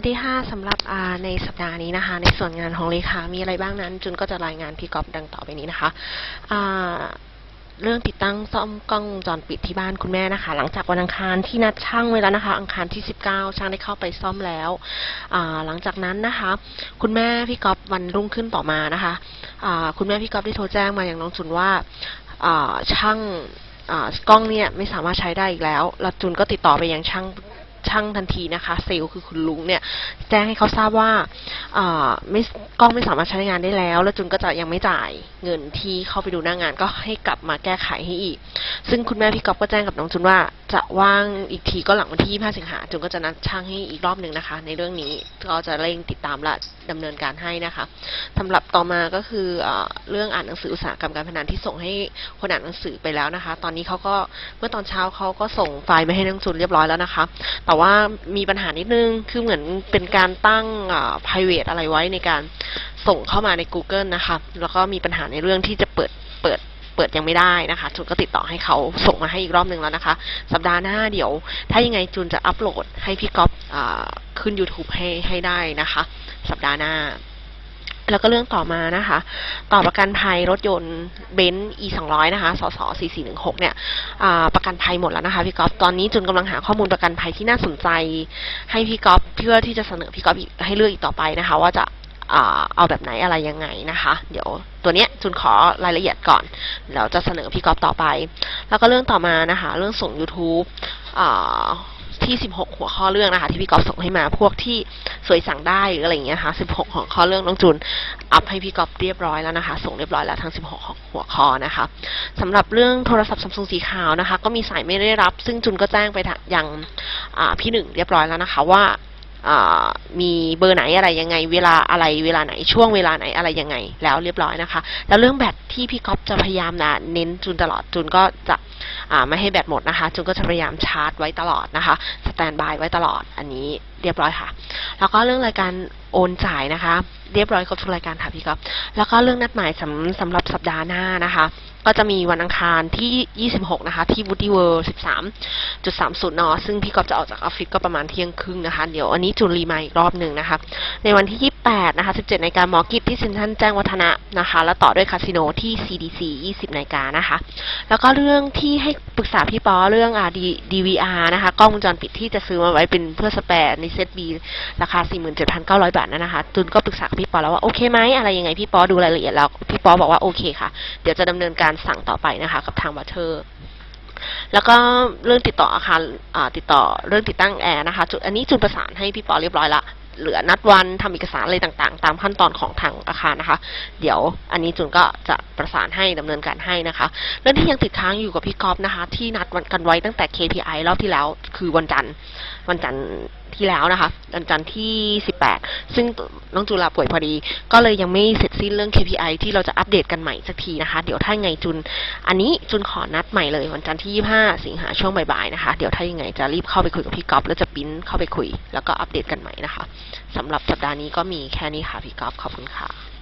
วัสดีค่ะสำหรับในสัปดาห์นี้นะคะ ในส่วนงานของเลขามีอะไรบ้างนั้น จุนก็จะรายงานพี่ก๊อฟดังต่อไปนี้นะคะเรื่องติดตั้งซ่อมกล้องจรปิดที่บ้านคุณแม่นะคะ หลังจากวันอังคารที่นัดช่างไว้แล้วนะคะ อังคารที่ 19 ช่างได้เข้าไปซ่อมแล้วหลังจากนั้นนะคะ คุณแม่พี่ก๊อฟวันรุ่งขึ้นต่อมานะคะคุณแม่พี่ก๊อฟได้โทรแจ้งมาอย่างน้องจุนว่าช่างกล้องเนี่ยไม่สามารถใช้ได้อีกแล้วแล้วจุนก็ติดต่อไปยังช่าง ช่างทันทีนะคะ เซลล์คือคุณลุงเนี่ย แจ้งให้เขาทราบว่าอ่า ไม่กล้องไม่สามารถใช้งานได้แล้ว แล้วจุนก็จะยังไม่จ่ายเงินที่เข้าไปดูหน้างานก็ให้กลับมาแก้ไขให้อีก ซึ่งคุณแม่พี่ก๊อฟก็แจ้งกับน้องจุนว่าจะว่างอีกทีก็หลังวันที่25สิงหาจุนก็จะนัดช่างให้อีกรอบหนึ่งนะคะ ในเรื่องนี้ก็จะเร่งติดตามและดำเนินการให้นะคะสำหรับต่อมาก็คือเอเรื่องอ่านหนังสืออุตสาหกรรมการพนันที่ส่งให้คนอ่านหนังสือไปแล้วนะคะ ตอนนี้เขาก็เมื่อตอนเช้าเขาก็ส่งไฟล์มาให้น้องจุนเรียบร้อยแล้วนะคะ แต่ว่ามีปัญหานิดนึงคือเหมือนเป็นการตั้งอ่ตอะไรไว้ในการส่งเข้ามาใน Google นะคะ แล้วก็มีปัญหาในเรื่องที่จะเปิดเปิดเปิดยังไม่ได้นะคะจุนก็ติดต่อให้เขาส่งมาให้อีกรอบหนึ่งแล้วนะคะ สัปดาห์หน้าเดี๋ยว ถ้ายังไงจุนจะอัปโหลดให้พี่ก๊อฟขึ้น YouTube ให้ให้ได้นะคะ สัปดาห์หน้า แล้วก็เรื่องต่อมานะคะ ต่อประกันภัยรถยนต์เบนซ์ e 2 0 0นะคะสส4416เนี่ยอ่าประกันภัยหมดแล้วนะคะพี่ก๊อฟตอนนี้จุนกำลังหาข้อมูลประกันภัยที่น่าสนใจ ให้พี่ก๊อฟเพื่อที่จะเสนอพี่ก๊อฟให้เลือกอีกต่อไปนะคะ ว่าจะเอาแบบไหนอะไรยังไงนะคะ เดี๋ยวตัวเนี้ยจุนขอรายละเอียดก่อนแล้วจะเสนอพี่ก๊อฟต่อไป แล้วก็เรื่องต่อมานะคะ เรื่องส่ง YouTube อ่า ที่ 16 หัวข้อเรื่องนะคะ ที่พี่กอฟส่งให้มาพวกที่สวยสั่งได้หรืออะไรอย่างเงี้ยนะคะ16 หัวข้อเรื่องน้องจุนอัพให้พี่กอฟเรียบร้อยแล้วนะคะ ส่งเรียบร้อยแล้วทั้ง 16 หัวข้อนะคะสำหรับเรื่องโทรศัพท์ซัมซุงสีขาวนะคะ ก็มีสายไม่ได้รับ ซึ่งจุนก็แจ้งไปทางยังพี่หนึ่งเรียบร้อยแล้วนะคะว่ามีเบอร์ไหนอะไรยังไง เวลาอะไรเวลาไหนช่วงเวลาไหนอะไรยังไง แล้วเรียบร้อยนะคะ แล้วเรื่องแบตที่พี่ก๊อฟจะพยายามนะเน้นจุนตลอดจุนก็จะ ไม่ให้แบตหมดนะคะจุนก็จะพยายามชาร์จไว้ตลอดนะคะสแตนบายไว้ตลอดอันนี้เรียบร้อยค่ะ แล้วก็เรื่องรายการโอนจ่ายนะคะ เรียบร้อยครบทุกรายการค่ะพี่ก๊อฟแล้วก็เรื่องนัดหมายสำสำหรับสัปดาห์หน้านะคะก็จะมีวันอังคารที่ 26 นะคะ ที่ Woody World 13.30นซึ่งพี่ก๊อฟจะออกจากออฟฟิศก็ประมาณเที่ยงครึ่งนะคะ เดี๋ยวอันนี้จุนรีมาอีกรอบหนึ่งนะคะ ในวันที่ 28 นะคะ 17 ในกาหมอกิจที่เซ็นทรัลแจ้งวัฒนะนะคะ แล้วต่อด้วยคาสิโนที่ CDC 20 ในาฬิกานะคะ แล้วก็เรื่องที่ให้ปรึกษาพี่ปอเรื่องอ่า DVR นะคะ กล้องวงจรปิดที่จะซื้อมาไว้เป็นเพื่อสแปร์ในเซต B ราคา 47,900 บาทนั่นนะคะตุนก็ปรึกษาพี่ปอแล้วว่าโอเคไหมอะไรยังไงพี่ปอดูรายละเอียดแล้วพี่ปอบอกว่าโอเคค่ะ เดี๋ยวจะดำเนินการสั่งต่อไปนะคะกับทางบัตเทอร์แล้วก็เรื่องติดต่ออาคารติดต่อเรื่องติดตั้งแอร์นะคะจุดอันนี้จุนประสานให้พี่ปอเรียบร้อยละเหลือนัดวันทำเอกสารอะไรต่างๆ ตามขั้นตอนของทางอาคารนะคะ เดี๋ยวอันนี้จุนก็จะประสานให้ดำเนินการให้นะคะเรื่องที่ยังติดค้างอยู่กับพี่ก๊อฟนะคะ ที่นัดวันกันไว้ตั้งแต่ KPI รอบที่แล้ว คือวันจันทร์วันจันทร์ ที่แล้วนะคะวันจันทร์ที่ 18 ซึ่งน้องจูลาป่วยพอดี ก็เลยยังไม่เสร็จสิ้นเรื่อง KPI ที่เราจะอัปเดตกันใหม่สักทีนะคะ เดี๋ยวถ้ายังไงจุน อันนี้จุนขอนัดใหม่เลยวันจันทร์ที่ 25 สิงหาช่วงบ่ายๆนะคะ เดี๋ยวถ้ายังไงจะรีบเข้าไปคุยกับพี่ก๊อฟแล้วจะปริ้นเข้าไปคุย แล้วก็อัปเดตกันใหม่นะคะสำหรับสัปดาห์นี้ก็มีแค่นี้ค่ะพี่ก๊อฟขอบคุณค่ะ